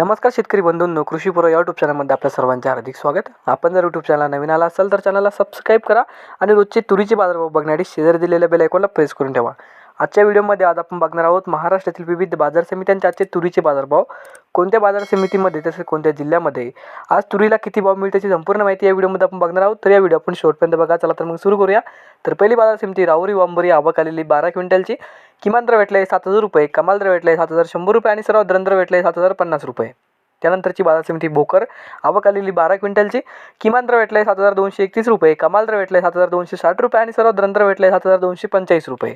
नमस्कार शेतकरी बंधूंनो कृषी या यूट्यूब चॅनलमध्ये आपल्या सर्वांचे हार्दिक स्वागत. आपण जर यूट्यूब चॅनल नवीन आला असाल तर चॅनलला सबस्क्राईब करा आणि रोजचे तुरीचे बाजारभाव बघण्यासाठी शेजारी दिलेल्या बेल आयकॉनला प्रेस करून ठेवा. आजच्या व्हिडिओमध्ये आज आपण बघणार आहोत महाराष्ट्रातील विविध बाजार समित्यांचे आजचे तुरीचे बाजारभाव. कोणत्या बाजार समितीमध्ये तसेच कोणत्या जिल्ह्यामध्ये? आज तुरीला किती भाव मिळते याची संपूर्ण माहिती या व्हिडिओमध्ये आपण बघणार आहोत. तर या व्हिडिओ आपण शेवटपर्यंत बघा. चला तर मग सुरू करूया. तर पहिली बाजार समिती राहुरी वांबरी आवक आलेली बारा क्विंटलची. किमान दर भेटले सात हजार रुपये. कमाल दर आहे सात हजार शंभर रुपये आणि सर्वात दर भेटले सात हजार पन्नास रुपये. त्यानंतरची बाजार समिती भोकर आवक आलेली बारा क्विंटलची. किमान दर भेटले सात हजार दोनशे एकतीस रुपये. कमाल दर आहे सात हजार दोनशे साठ रुपये आणि सर्वात दर भेटले सात हजार दोनशे पंचेचाळीस रुपये.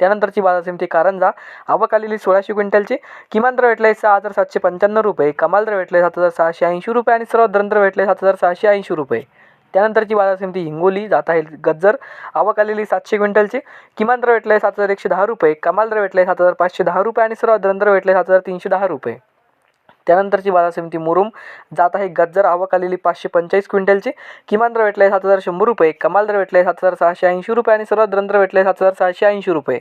त्यानंतरची बाजार समिती कारंजा आवक आलेली सोळाशे क्विंटलची. किमान दर भेटले सहा हजार सातशे पंच्याण्णव रुपये. कमाल दर भेटले सात हजार सहाशे ऐंशी रुपये आणि सर्वात दर भेटले सात हजार सहाशे ऐंशी रुपये. त्यानंतरची बाजार समिती हिंगोली जात आहे गज्जर. आवक आलेली सातशे क्विंटलची. किमान दर भेटले सात हजार एकशे दहा रुपये. कमाल दर भेटले सात हजार पाचशे दहा रुपये आणि सर्वात दर भेटले सात हजार तीनशे दहा रुपये. त्यानंतरची बाजार समिती मुरुम. जात आहे गज्जर आवक आलेली पाचशे पंचेचाळीस क्विंटलची. किमान दर भेटले सात हजार शंभर रुपये. कमाल दर भेटले सात हजार सहाशे ऐंशी रुपये आणि सर्वात दर भेटले सात हजार सहाशे ऐंशी रुपये.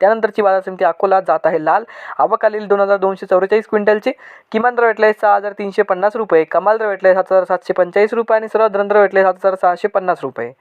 त्यानंतरची बाजार समिती अकोला जात आहे लाल. आवक आलेली दोन हजार दोनशे चौवेचाळीस क्विंटलची. किमान दर भेटले सहा हजार तीनशे पन्नास रुपये. कमाल दर भेटले सात हजार सातशे पंचेचाळीस रुपये आणि सर्वात दर भेटले सात हजार सहाशे पन्नास रुपये.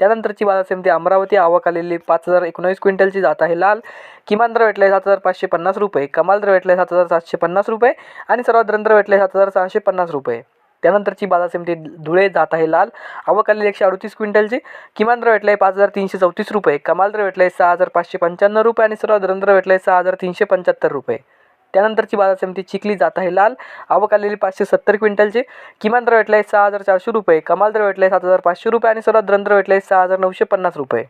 त्यानंतरची बाजार समिती अमरावती आवक आलेली पाच हजार एकोणवीस क्विंटलची जात आहे. लाल किमान दर भेटले सात हजार पाचशे पन्नास रुपये कमाल दर भेटले सात हजार सातशे पन्नास रुपये आणि सर्वात दर भेटले सात हजार सहाशे पन्नास रुपये. त्यानंतरची बाजार समिती धुळे जात आहे. लाल आवक आलेली एकशे अडतीस क्विंटलची किमान दर भेटले पाच हजार तीनशे चौतीस रुपये कमाल दर भेटले सहा हजार पाचशे पंच्याण्णव रुपये आणि सर्वात दर भेटले सहा हजार तीनशे पंच्याहत्तर रुपये. त्यानंतरची बाजार समिती चिखली जात आहे. लाल आवक आलेली पाचशे सत्तर क्विंटलची. किमान दर भेटले सहा हजार चारशे रुपये. कमाल दर भेटले सात हजार पाचशे रुपये आणि सर्वात दर भेटले सहा हजार नऊशे पन्नास रुपये.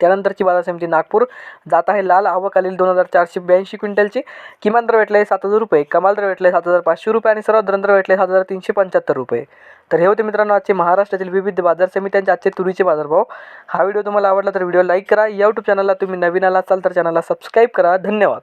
त्यानंतरची बाजार समिती नागपूर जात आहे. लाल आवक आलेली दोन हजार चारशे ब्याऐंशी क्विंटलची. किमान दर भेटले सात हजार रुपये. कमाल दर भेटले सात हजार पाचशे रुपये आणि सर्वात दर आहे सात हजार तीनशे पंच्याहत्तर रुपये. तर हे होते मित्रांनो आजचे महाराष्ट्रातील विविध बाजार समित्यांचे आजचे तुरीचे बाजारभाव. हा व्हिडिओ तुम्हाला आवडला तर व्हिडिओ लाईक करा. या यूट्यूब चॅनलला तुम्ही नवीन आला असाल तर चॅनलला सबस्क्राईब करा. धन्यवाद.